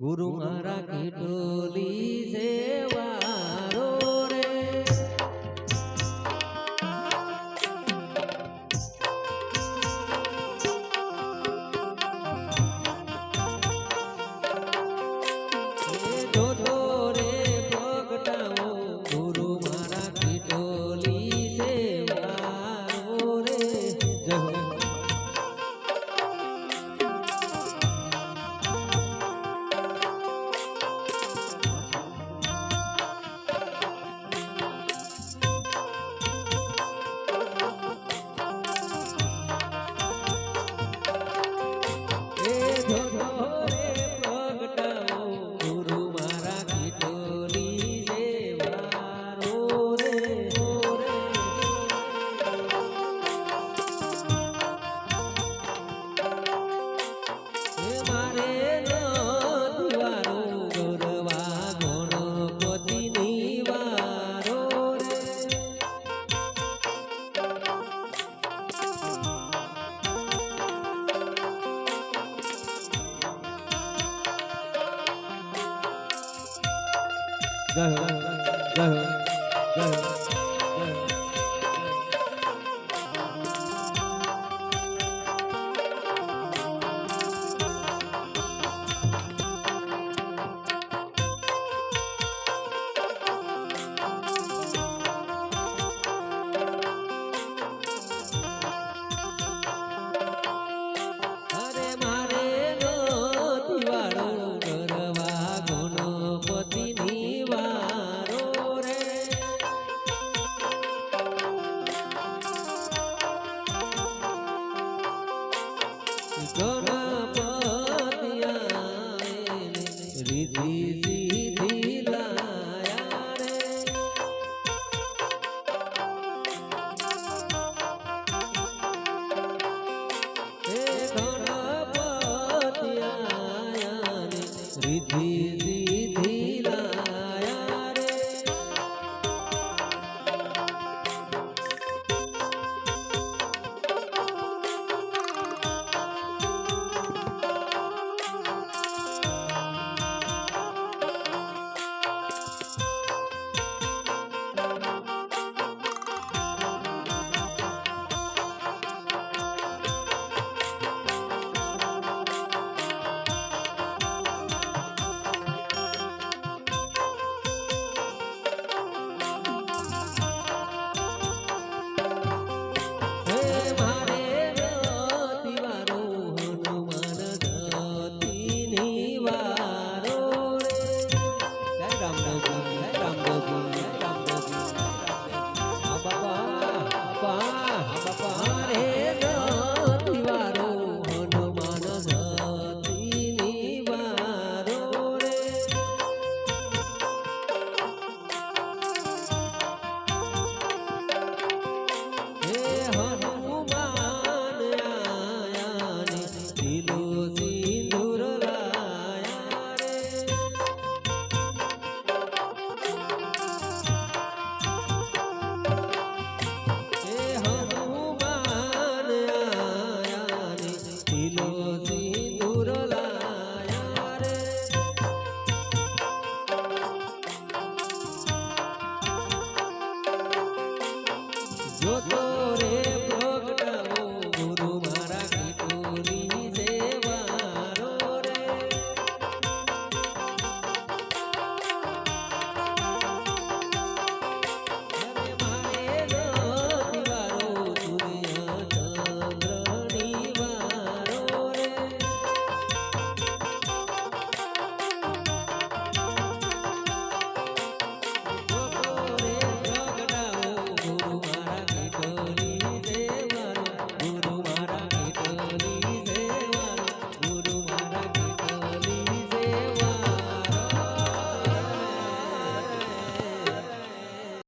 ગુરુ મારા કીટોલી સેવારો જય હો જય હો જય સીધી સીધી લાયા રે હે ગણપતિ આયા રે સીધી હા બાપા Yo, yo.